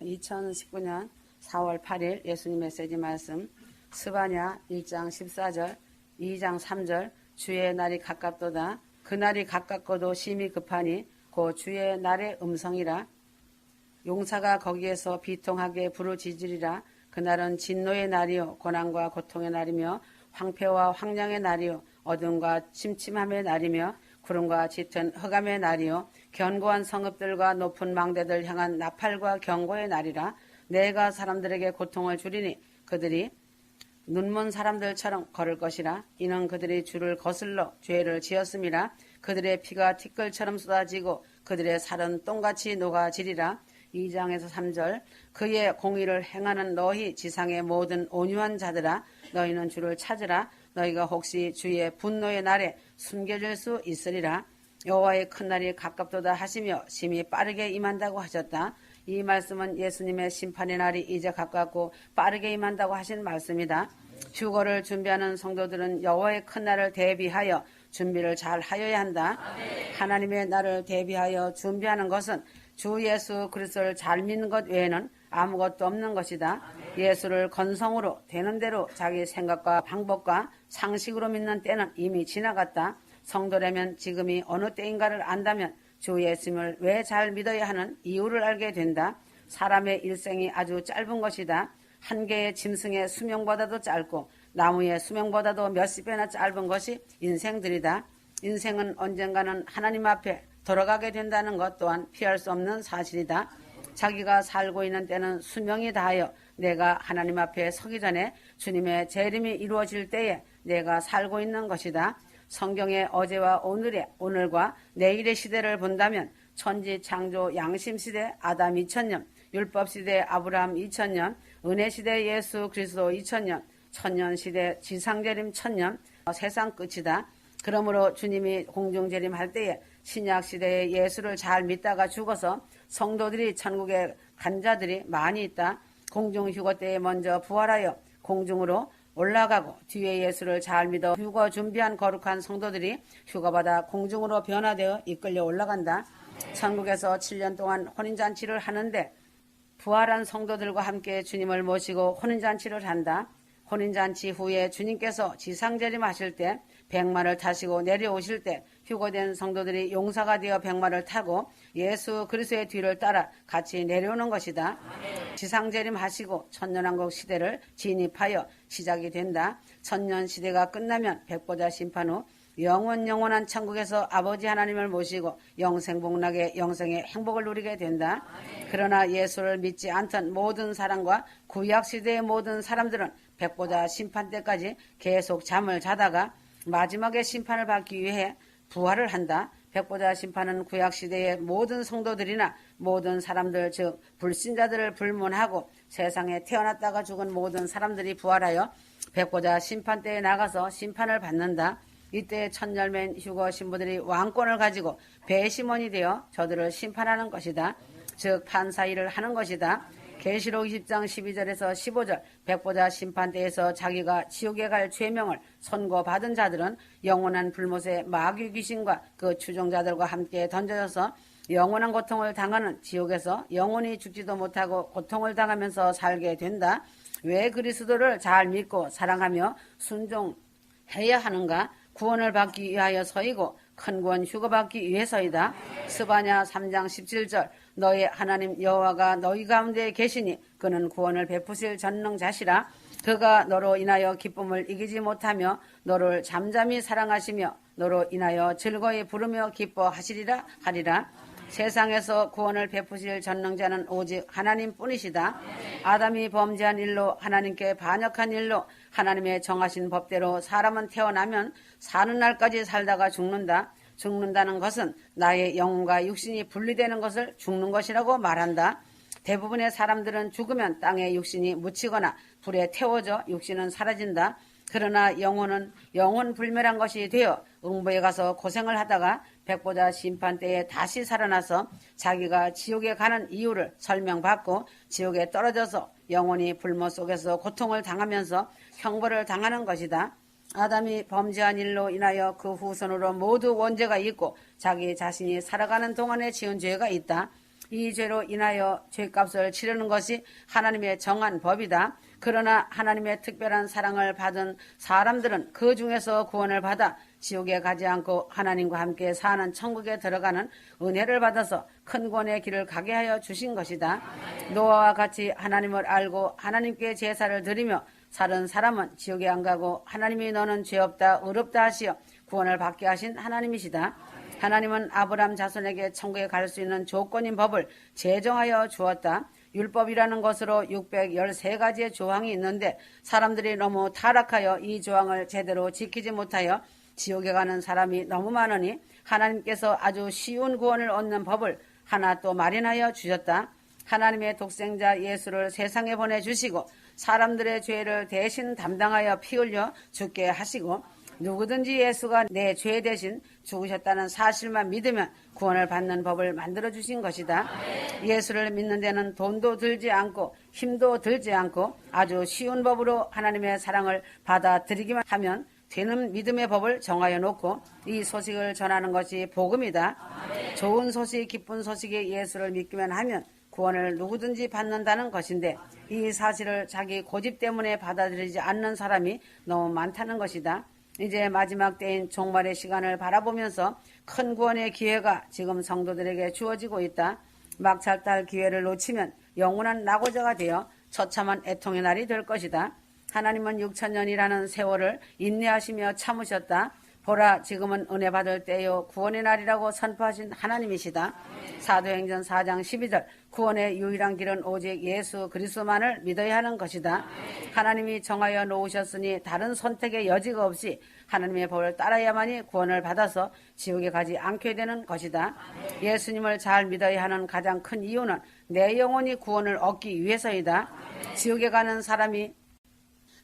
2019년 4월 8일 예수님 메시지 말씀. 스바냐 1장 14절 2장 3절 주의 날이 가깝도다. 그날이 가깝고도 심히 급하니 고 주의 날의 음성이라. 용사가 거기에서 비통하게 부르짖으리라. 그날은 진노의 날이요 고난과 고통의 날이며 황폐와 황량의 날이요 어둠과 침침함의 날이며 구름과 짙은 흑암의 날이요. 견고한 성읍들과 높은 망대들 향한 나팔과 경고의 날이라 내가 사람들에게 고통을 주리니 그들이 눈먼 사람들처럼 걸을 것이라. 이는 그들이 주를 거슬러 죄를 지었음이라. 그들의 피가 티끌처럼 쏟아지고 그들의 살은 똥같이 녹아지리라. 2장에서 3절 그의 공의를 행하는 너희 지상의 모든 온유한 자들아 너희는 주를 찾으라 너희가 혹시 주의 분노의 날에 숨겨질 수 있으리라 여호와의 큰 날이 가깝도다 하시며 심히 빠르게 임한다고 하셨다. 이 말씀은 예수님의 심판의 날이 이제 가깝고 빠르게 임한다고 하신 말씀이다. 휴거를 준비하는 성도들은 여호와의 큰 날을 대비하여 준비를 잘 하여야 한다. 하나님의 날을 대비하여 준비하는 것은 주 예수 그리스도를 잘 믿는 것 외에는 아무것도 없는 것이다. 예수를 건성으로 되는 대로 자기 생각과 방법과 상식으로 믿는 때는 이미 지나갔다. 성도라면 지금이 어느 때인가를 안다면 주 예수님을 왜 잘 믿어야 하는 이유를 알게 된다. 사람의 일생이 아주 짧은 것이다. 한 개의 짐승의 수명보다도 짧고 나무의 수명보다도 몇십 배나 짧은 것이 인생들이다. 인생은 언젠가는 하나님 앞에 돌아가게 된다는 것 또한 피할 수 없는 사실이다. 자기가 살고 있는 때는 수명이 다하여 내가 하나님 앞에 서기 전에 주님의 재림이 이루어질 때에 내가 살고 있는 것이다. 성경의 어제와 오늘의 오늘과 내일의 시대를 본다면 천지 창조 양심 시대 아담 2000년, 율법 시대 아브라함 2000년, 은혜 시대 예수 그리스도 2000년, 천년 시대 지상 재림 1000년, 세상 끝이다. 그러므로 주님이 공중 재림할 때에 신약 시대의 예수를 잘 믿다가 죽어서 성도들이 천국에 간 자들이 많이 있다. 공중 휴거 때에 먼저 부활하여 공중으로 올라가고 뒤에 예수를 잘 믿어 휴거 준비한 거룩한 성도들이 휴거받아 공중으로 변화되어 이끌려 올라간다. 천국에서 7년 동안 혼인잔치를 하는데 부활한 성도들과 함께 주님을 모시고 혼인잔치를 한다. 혼인잔치 후에 주님께서 지상재림 하실 때 백마를 타시고 내려오실 때 휴거된 성도들이 용사가 되어 백마를 타고 예수 그리스도의 뒤를 따라 같이 내려오는 것이다. 지상재림 하시고 천년왕국 시대를 진입하여 시작이 된다. 천년 시대가 끝나면 백보자 심판 후 영원 영원한 천국에서 아버지 하나님을 모시고 영생복락의 영생의 행복을 누리게 된다. 그러나 예수를 믿지 않던 모든 사람과 구약 시대의 모든 사람들은 백보자 심판 때까지 계속 잠을 자다가 마지막에 심판을 받기 위해 부활을 한다. 백보자 심판은 구약 시대의 모든 성도들이나 모든 사람들 즉 불신자들을 불문하고 세상에 태어났다가 죽은 모든 사람들이 부활하여 백보자 심판 때에 나가서 심판을 받는다. 이때 천열맨 휴거 신부들이 왕권을 가지고 배심원이 되어 저들을 심판하는 것이다. 즉 판사 일을 하는 것이다. 계시록 20장 12절에서 15절 백보자 심판대에서 자기가 지옥에 갈 죄명을 선고받은 자들은 영원한 불못의 마귀 귀신과 그 추종자들과 함께 던져져서 영원한 고통을 당하는 지옥에서 영원히 죽지도 못하고 고통을 당하면서 살게 된다. 왜 그리스도를 잘 믿고 사랑하며 순종해야 하는가? 구원을 받기 위하여 서이고 큰 구원 휴거받기 위해서이다. 스바냐 3장 17절 너의 하나님 여호와가 너희 가운데 계시니 그는 구원을 베푸실 전능자시라 그가 너로 인하여 기쁨을 이기지 못하며 너를 잠잠히 사랑하시며 너로 인하여 즐거이 부르며 기뻐하시리라 하리라 세상에서 구원을 베푸실 전능자는 오직 하나님뿐이시다. 아담이 범죄한 일로 하나님께 반역한 일로 하나님의 정하신 법대로 사람은 태어나면 사는 날까지 살다가 죽는다. 죽는다는 것은 나의 영혼과 육신이 분리되는 것을 죽는 것이라고 말한다. 대부분의 사람들은 죽으면 땅에 육신이 묻히거나 불에 태워져 육신은 사라진다. 그러나 영혼은 영혼 불멸한 것이 되어 응보에 가서 고생을 하다가 백보자 심판 때에 다시 살아나서 자기가 지옥에 가는 이유를 설명받고 지옥에 떨어져서 영혼이 불모 속에서 고통을 당하면서 형벌을 당하는 것이다. 아담이 범죄한 일로 인하여 그 후손으로 모두 원죄가 있고 자기 자신이 살아가는 동안에 지은 죄가 있다. 이 죄로 인하여 죄값을 치르는 것이 하나님의 정한 법이다. 그러나 하나님의 특별한 사랑을 받은 사람들은 그 중에서 구원을 받아 지옥에 가지 않고 하나님과 함께 사는 천국에 들어가는 은혜를 받아서 큰 구원의 길을 가게 하여 주신 것이다. 노아와 같이 하나님을 알고 하나님께 제사를 드리며 사는 사람은 지옥에 안 가고 하나님이 너는 죄 없다 의롭다 하시어 구원을 받게 하신 하나님이시다. 하나님은 아브람 자손에게 천국에 갈 수 있는 조건인 법을 제정하여 주었다. 율법이라는 것으로 613가지의 조항이 있는데 사람들이 너무 타락하여 이 조항을 제대로 지키지 못하여 지옥에 가는 사람이 너무 많으니 하나님께서 아주 쉬운 구원을 얻는 법을 하나 또 마련하여 주셨다. 하나님의 독생자 예수를 세상에 보내주시고 사람들의 죄를 대신 담당하여 피 흘려 죽게 하시고 누구든지 예수가 내 죄 대신 죽으셨다는 사실만 믿으면 구원을 받는 법을 만들어 주신 것이다. 예수를 믿는 데는 돈도 들지 않고 힘도 들지 않고 아주 쉬운 법으로 하나님의 사랑을 받아들이기만 하면 되는 믿음의 법을 정하여 놓고 이 소식을 전하는 것이 복음이다. 좋은 소식, 기쁜 소식의 예수를 믿기만 하면 구원을 누구든지 받는다는 것인데 이 사실을 자기 고집 때문에 받아들이지 않는 사람이 너무 많다는 것이다. 이제 마지막 때인 종말의 시간을 바라보면서 큰 구원의 기회가 지금 성도들에게 주어지고 있다. 막찰달 기회를 놓치면 영원한 낙오자가 되어 처참한 애통의 날이 될 것이다. 하나님은 6천년이라는 세월을 인내하시며 참으셨다. 보라 지금은 은혜 받을 때요 구원의 날이라고 선포하신 하나님이시다. 사도행전 4장 12절 구원의 유일한 길은 오직 예수 그리스도만을 믿어야 하는 것이다. 하나님이 정하여 놓으셨으니 다른 선택의 여지가 없이 하나님의 법을 따라야만이 구원을 받아서 지옥에 가지 않게 되는 것이다. 예수님을 잘 믿어야 하는 가장 큰 이유는 내 영혼이 구원을 얻기 위해서이다. 지옥에 가는 사람이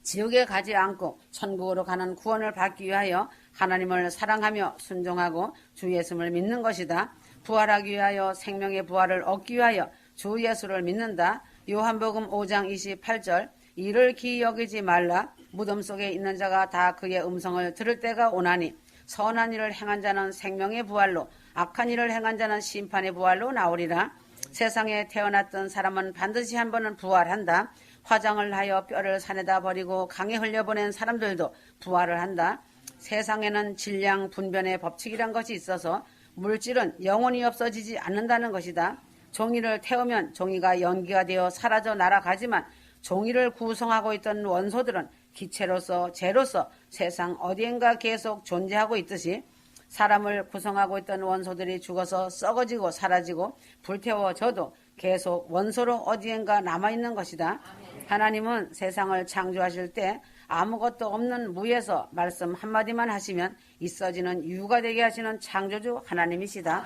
지옥에 가지 않고 천국으로 가는 구원을 받기 위하여 하나님을 사랑하며 순종하고 주 예수를 믿는 것이다. 부활하기 위하여 생명의 부활을 얻기 위하여 주 예수를 믿는다. 요한복음 5장 28절 이를 기이 여기지 말라 무덤 속에 있는 자가 다 그의 음성을 들을 때가 오나니 선한 일을 행한 자는 생명의 부활로 악한 일을 행한 자는 심판의 부활로 나오리라. 세상에 태어났던 사람은 반드시 한 번은 부활한다. 화장을 하여 뼈를 산에다 버리고 강에 흘려보낸 사람들도 부활을 한다. 세상에는 질량 분변의 법칙이란 것이 있어서 물질은 영원히 없어지지 않는다는 것이다. 종이를 태우면 종이가 연기가 되어 사라져 날아가지만 종이를 구성하고 있던 원소들은 기체로서 재로서 세상 어디엔가 계속 존재하고 있듯이 사람을 구성하고 있던 원소들이 죽어서 썩어지고 사라지고 불태워져도 계속 원소로 어디엔가 남아있는 것이다. 하나님은 세상을 창조하실 때 아무것도 없는 무에서 말씀 한마디만 하시면 있어지는 이유가 되게 하시는 창조주 하나님이시다.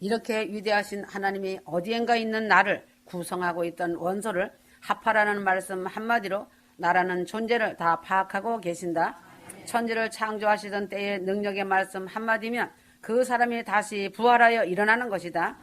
이렇게 위대하신 하나님이 어디엔가 있는 나를 구성하고 있던 원소를 합하라는 말씀 한마디로 나라는 존재를 다 파악하고 계신다. 천지를 창조하시던 때의 능력의 말씀 한마디면 그 사람이 다시 부활하여 일어나는 것이다.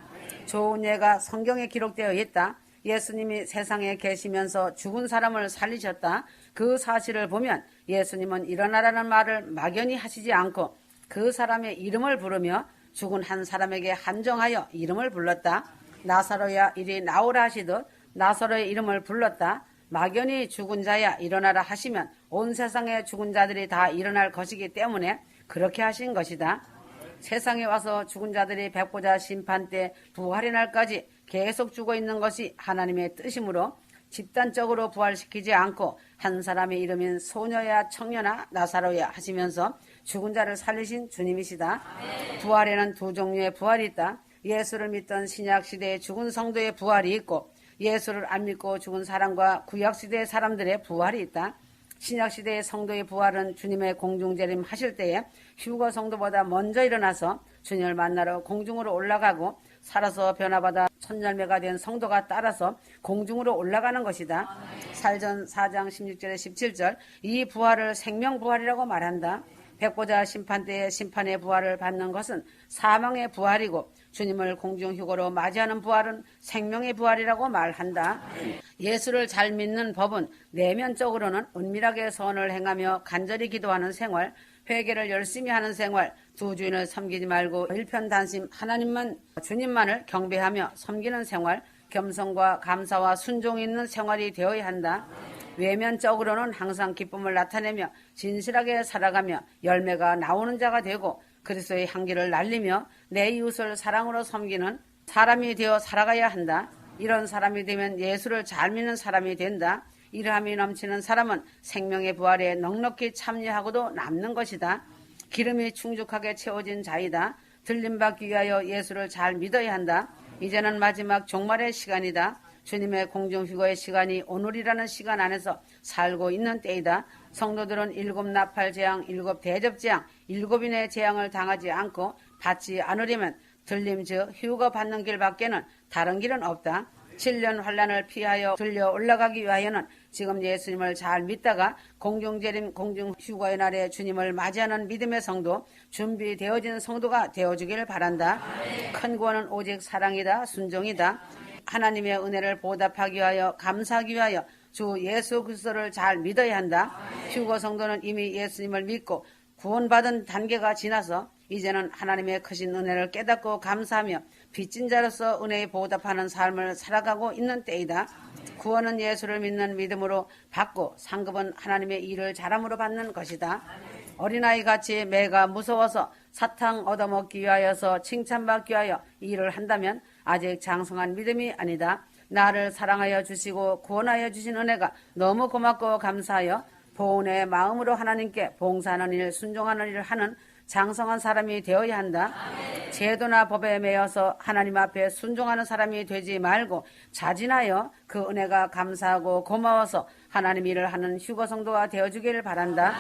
좋은 예가 성경에 기록되어 있다. 예수님이 세상에 계시면서 죽은 사람을 살리셨다. 그 사실을 보면 예수님은 일어나라는 말을 막연히 하시지 않고 그 사람의 이름을 부르며 죽은 한 사람에게 한정하여 이름을 불렀다. 나사로야 이리 나오라 하시듯 나사로의 이름을 불렀다. 막연히 죽은 자야 일어나라 하시면 온 세상의 죽은 자들이 다 일어날 것이기 때문에 그렇게 하신 것이다. 세상에 와서 죽은 자들이 백보자 심판 때 부활의 날까지 계속 죽어 있는 것이 하나님의 뜻이므로 집단적으로 부활시키지 않고 한 사람의 이름인 소녀야 청년아 나사로야 하시면서 죽은 자를 살리신 주님이시다. 부활에는 두 종류의 부활이 있다. 예수를 믿던 신약 시대의 죽은 성도의 부활이 있고 예수를 안 믿고 죽은 사람과 구약 시대의 사람들의 부활이 있다. 신약 시대의 성도의 부활은 주님의 공중 재림 하실 때에 휴거 성도보다 먼저 일어나서 주님을 만나러 공중으로 올라가고 살아서 변화받아 천열매가 된 성도가 따라서 공중으로 올라가는 것이다. 살전 4장 16절에 17절 이 부활을 생명 부활이라고 말한다. 백보자 심판 때의 심판의 부활을 받는 것은 사망의 부활이고 주님을 공중 휴거로 맞이하는 부활은 생명의 부활이라고 말한다. 예수를 잘 믿는 법은 내면적으로는 은밀하게 선을 행하며 간절히 기도하는 생활, 회개를 열심히 하는 생활, 두 주인을 섬기지 말고 일편단심 하나님만 주님만을 경배하며 섬기는 생활, 겸손과 감사와 순종이 있는 생활이 되어야 한다. 외면적으로는 항상 기쁨을 나타내며 진실하게 살아가며 열매가 나오는 자가 되고 그리스도의 향기를 날리며 내 이웃을 사랑으로 섬기는 사람이 되어 살아가야 한다. 이런 사람이 되면 예수를 잘 믿는 사람이 된다. 이러함이 넘치는 사람은 생명의 부활에 넉넉히 참여하고도 남는 것이다. 기름이 충족하게 채워진 자이다. 들림받기 위하여 예수를 잘 믿어야 한다. 이제는 마지막 종말의 시간이다. 주님의 공중휴거의 시간이 오늘이라는 시간 안에서 살고 있는 때이다. 성도들은 일곱 나팔 재앙, 일곱 대접 재앙, 일곱인의 재앙을 당하지 않고 받지 않으려면 들림 즉 휴거 받는 길밖에는 다른 길은 없다. 7년 환란을 피하여 들려 올라가기 위하여는 지금 예수님을 잘 믿다가 공중재림 공중휴거의 날에 주님을 맞이하는 믿음의 성도 준비되어진 성도가 되어주기를 바란다. 큰 구원은 오직 사랑이다 순종이다. 하나님의 은혜를 보답하기 위하여 감사하기 위하여 주 예수 그리스도를 잘 믿어야 한다. 휴거 성도는 이미 예수님을 믿고 구원받은 단계가 지나서 이제는 하나님의 크신 은혜를 깨닫고 감사하며 빚진 자로서 은혜에 보답하는 삶을 살아가고 있는 때이다. 구원은 예수를 믿는 믿음으로 받고 상급은 하나님의 일을 잘함으로 받는 것이다. 어린아이 같이 매가 무서워서 사탕 얻어먹기 위하여서 칭찬받기 위하여 일을 한다면 아직 장성한 믿음이 아니다. 나를 사랑하여 주시고 구원하여 주신 은혜가 너무 고맙고 감사하여 보온의 마음으로 하나님께 봉사하는 일, 순종하는 일을 하는 장성한 사람이 되어야 한다. 제도나 법에 매여서 하나님 앞에 순종하는 사람이 되지 말고 자진하여 그 은혜가 감사하고 고마워서 하나님 일을 하는 휴거 성도가 되어주기를 바란다.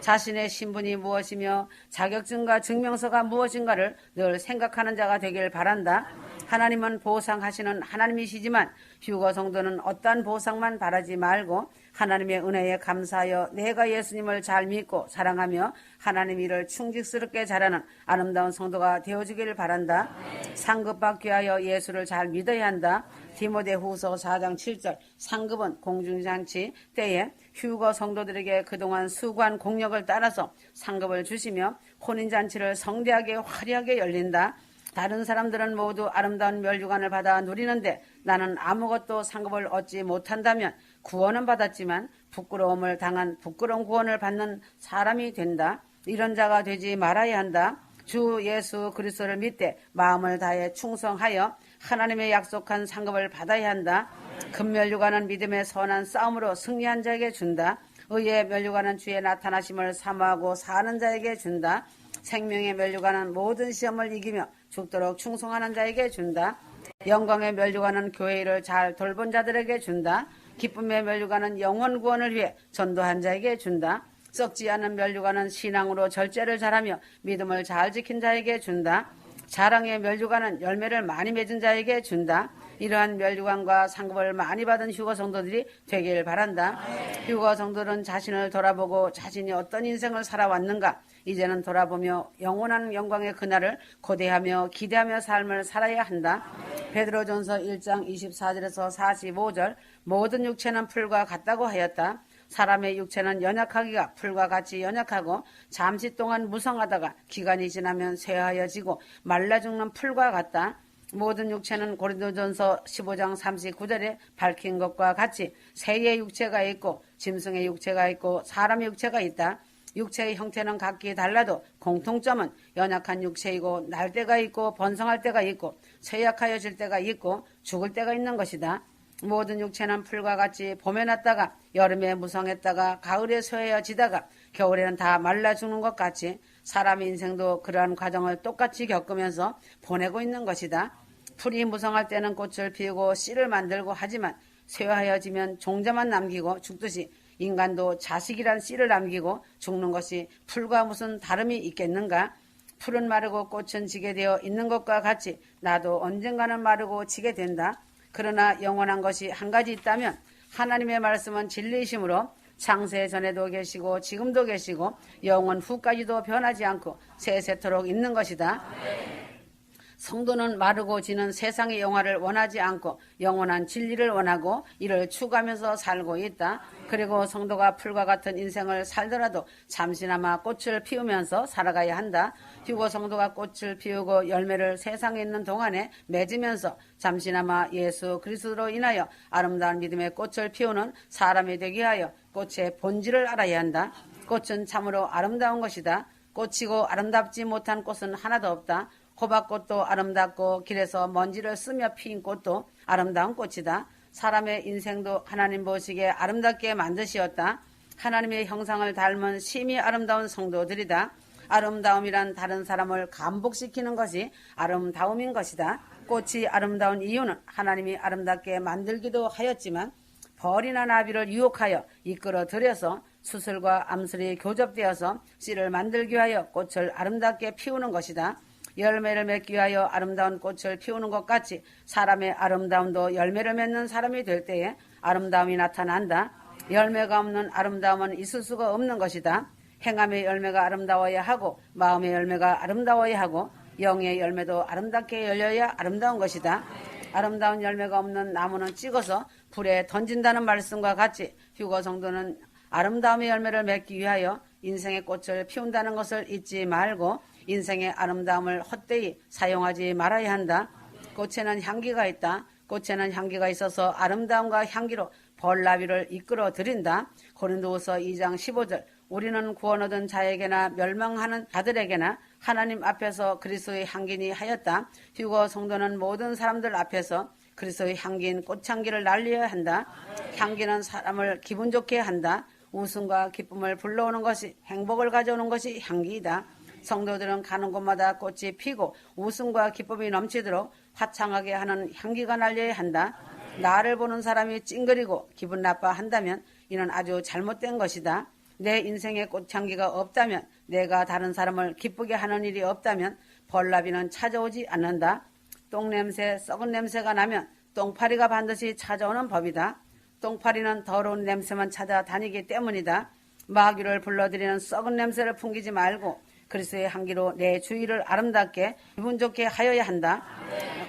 자신의 신분이 무엇이며 자격증과 증명서가 무엇인가를 늘 생각하는 자가 되길 바란다. 하나님은 보상하시는 하나님이시지만 휴거 성도는 어떠한 보상만 바라지 말고 하나님의 은혜에 감사하여 내가 예수님을 잘 믿고 사랑하며 하나님 일을 충직스럽게 잘하는 아름다운 성도가 되어주기를 바란다. 상급받기 위하여 예수를 잘 믿어야 한다. 디모데 후서 4장 7절 상급은 공중잔치 때에 휴거 성도들에게 그동안 수고한 공력을 따라서 상급을 주시며 혼인잔치를 성대하게 화려하게 열린다. 다른 사람들은 모두 아름다운 멸류관을 받아 누리는데 나는 아무것도 상급을 얻지 못한다면 구원은 받았지만 부끄러움을 당한 부끄러운 구원을 받는 사람이 된다. 이런 자가 되지 말아야 한다. 주 예수 그리스도를 믿되 마음을 다해 충성하여 하나님의 약속한 상급을 받아야 한다. 금멸류관은 믿음의 선한 싸움으로 승리한 자에게 준다. 의의 멸류관은 주의 나타나심을 사모하고 사는 자에게 준다. 생명의 멸류관은 모든 시험을 이기며 죽도록 충성하는 자에게 준다. 영광의 멸류관은 교회를 잘 돌본 자들에게 준다. 기쁨의 멸류관은 영원 구원을 위해 전도한 자에게 준다. 썩지 않은 멸류관은 신앙으로 절제를 잘하며 믿음을 잘 지킨 자에게 준다. 자랑의 멸류관은 열매를 많이 맺은 자에게 준다. 이러한 멸류관과 상급을 많이 받은 휴거 성도들이 되길 바란다. 휴거 성도는 자신을 돌아보고 자신이 어떤 인생을 살아왔는가 이제는 돌아보며 영원한 영광의 그날을 고대하며 기대하며 삶을 살아야 한다. 베드로전서 1장 24절에서 45절 모든 육체는 풀과 같다고 하였다. 사람의 육체는 연약하기가 풀과 같이 연약하고 잠시 동안 무성하다가 기간이 지나면 쇠하여지고 말라 죽는 풀과 같다. 모든 육체는 고린도전서 15장 39절에 밝힌 것과 같이 새의 육체가 있고 짐승의 육체가 있고 사람의 육체가 있다. 육체의 형태는 각기 달라도 공통점은 연약한 육체이고 날 때가 있고 번성할 때가 있고 쇠약하여질 때가 있고 죽을 때가 있는 것이다. 모든 육체는 풀과 같이 봄에 났다가 여름에 무성했다가 가을에 쇠해지다가 겨울에는 다 말라 죽는 것 같이 사람 인생도 그러한 과정을 똑같이 겪으면서 보내고 있는 것이다. 풀이 무성할 때는 꽃을 피우고 씨를 만들고 하지만 쇠하여지면 종자만 남기고 죽듯이 인간도 자식이란 씨를 남기고 죽는 것이 풀과 무슨 다름이 있겠는가? 풀은 마르고 꽃은 지게 되어 있는 것과 같이 나도 언젠가는 마르고 지게 된다. 그러나 영원한 것이 한 가지 있다면 하나님의 말씀은 진리이심으로 창세 전에도 계시고 지금도 계시고 영원 후까지도 변하지 않고 세세토록 있는 것이다. 성도는 마르고 지는 세상의 영화를 원하지 않고 영원한 진리를 원하고 이를 추구하면서 살고 있다. 그리고 성도가 풀과 같은 인생을 살더라도 잠시나마 꽃을 피우면서 살아가야 한다. 휴고 성도가 꽃을 피우고 열매를 세상에 있는 동안에 맺으면서 잠시나마 예수 그리스도로 인하여 아름다운 믿음의 꽃을 피우는 사람이 되게 하여 꽃의 본질을 알아야 한다. 꽃은 참으로 아름다운 것이다. 꽃이고 아름답지 못한 꽃은 하나도 없다. 호박꽃도 아름답고 길에서 먼지를 쓰며 피인 꽃도 아름다운 꽃이다. 사람의 인생도 하나님 보시기에 아름답게 만드시었다. 하나님의 형상을 닮은 심히 아름다운 성도들이다. 아름다움이란 다른 사람을 감복시키는 것이 아름다움인 것이다. 꽃이 아름다운 이유는 하나님이 아름답게 만들기도 하였지만 벌이나 나비를 유혹하여 이끌어 들여서 수술과 암술이 교접되어서 씨를 만들기 위하여 꽃을 아름답게 피우는 것이다. 열매를 맺기 위하여 아름다운 꽃을 피우는 것 같이 사람의 아름다움도 열매를 맺는 사람이 될 때에 아름다움이 나타난다. 열매가 없는 아름다움은 있을 수가 없는 것이다. 행함의 열매가 아름다워야 하고 마음의 열매가 아름다워야 하고 영의 열매도 아름답게 열려야 아름다운 것이다. 아름다운 열매가 없는 나무는 찍어서 불에 던진다는 말씀과 같이 휴거 성도는 아름다움의 열매를 맺기 위하여 인생의 꽃을 피운다는 것을 잊지 말고 인생의 아름다움을 헛되이 사용하지 말아야 한다. 꽃에는 향기가 있다. 꽃에는 향기가 있어서 아름다움과 향기로 벌나비를 이끌어 들인다. 고린도후서 2장 15절 우리는 구원 얻은 자에게나 멸망하는 자들에게나 하나님 앞에서 그리스도의 향기니 하였다. 휴거 성도는 모든 사람들 앞에서 그리스도의 향기인 꽃향기를 날려야 한다. 향기는 사람을 기분 좋게 한다. 웃음과 기쁨을 불러오는 것이 행복을 가져오는 것이 향기이다. 성도들은 가는 곳마다 꽃이 피고 웃음과 기쁨이 넘치도록 화창하게 하는 향기가 날려야 한다. 나를 보는 사람이 찡그리고 기분 나빠한다면 이는 아주 잘못된 것이다. 내 인생에 꽃향기가 없다면 내가 다른 사람을 기쁘게 하는 일이 없다면 벌나비는 찾아오지 않는다. 똥냄새, 썩은 냄새가 나면 똥파리가 반드시 찾아오는 법이다. 똥파리는 더러운 냄새만 찾아다니기 때문이다. 마귀를 불러들이는 썩은 냄새를 풍기지 말고 그리스도의 향기로 내 주위를 아름답게 기분 좋게 하여야 한다.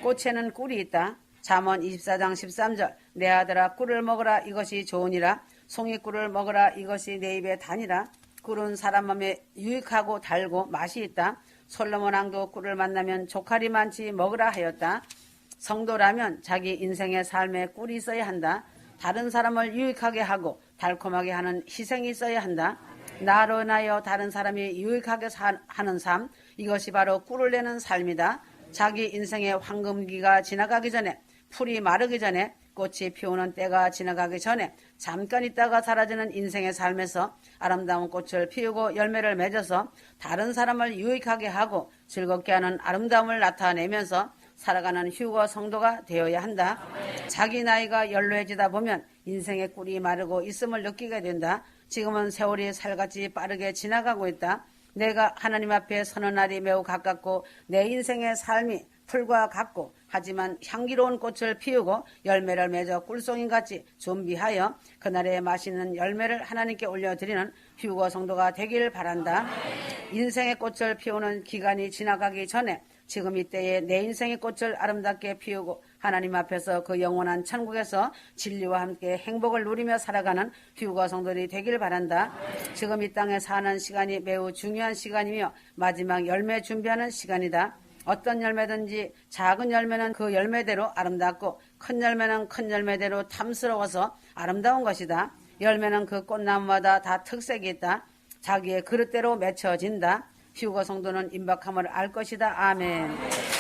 꽃에는 꿀이 있다. 잠언 24장 13절 내 아들아 꿀을 먹으라 이것이 좋으니라 송이 꿀을 먹으라 이것이 내 입에 다니라 꿀은 사람 마음에 유익하고 달고 맛이 있다. 솔로몬 왕도 꿀을 만나면 조카리 많지 먹으라 하였다. 성도라면 자기 인생의 삶에 꿀이 있어야 한다. 다른 사람을 유익하게 하고 달콤하게 하는 희생이 있어야 한다. 나로 인하여 다른 사람이 유익하게 사, 하는 삶, 이것이 바로 꿀을 내는 삶이다. 자기 인생의 황금기가 지나가기 전에, 풀이 마르기 전에, 꽃이 피우는 때가 지나가기 전에 잠깐 있다가 사라지는 인생의 삶에서 아름다운 꽃을 피우고 열매를 맺어서 다른 사람을 유익하게 하고 즐겁게 하는 아름다움을 나타내면서 살아가는 휴거 성도가 되어야 한다. 자기 나이가 연로해지다 보면 인생의 꿀이 마르고 있음을 느끼게 된다. 지금은 세월이 살같이 빠르게 지나가고 있다. 내가 하나님 앞에 서는 날이 매우 가깝고 내 인생의 삶이 풀과 같고 하지만 향기로운 꽃을 피우고 열매를 맺어 꿀송이같이 준비하여 그날의 맛있는 열매를 하나님께 올려드리는 휴거 성도가 되길 바란다. 인생의 꽃을 피우는 기간이 지나가기 전에 지금 이때에 내 인생의 꽃을 아름답게 피우고 하나님 앞에서 그 영원한 천국에서 진리와 함께 행복을 누리며 살아가는 휴거 성도들이 되길 바란다. 지금 이 땅에 사는 시간이 매우 중요한 시간이며 마지막 열매 준비하는 시간이다. 어떤 열매든지 작은 열매는 그 열매대로 아름답고 큰 열매는 큰 열매대로 탐스러워서 아름다운 것이다. 열매는 그 꽃나무마다 다 특색이 있다. 자기의 그릇대로 맺혀진다. 휴거 성도는 임박함을 알 것이다. 아멘.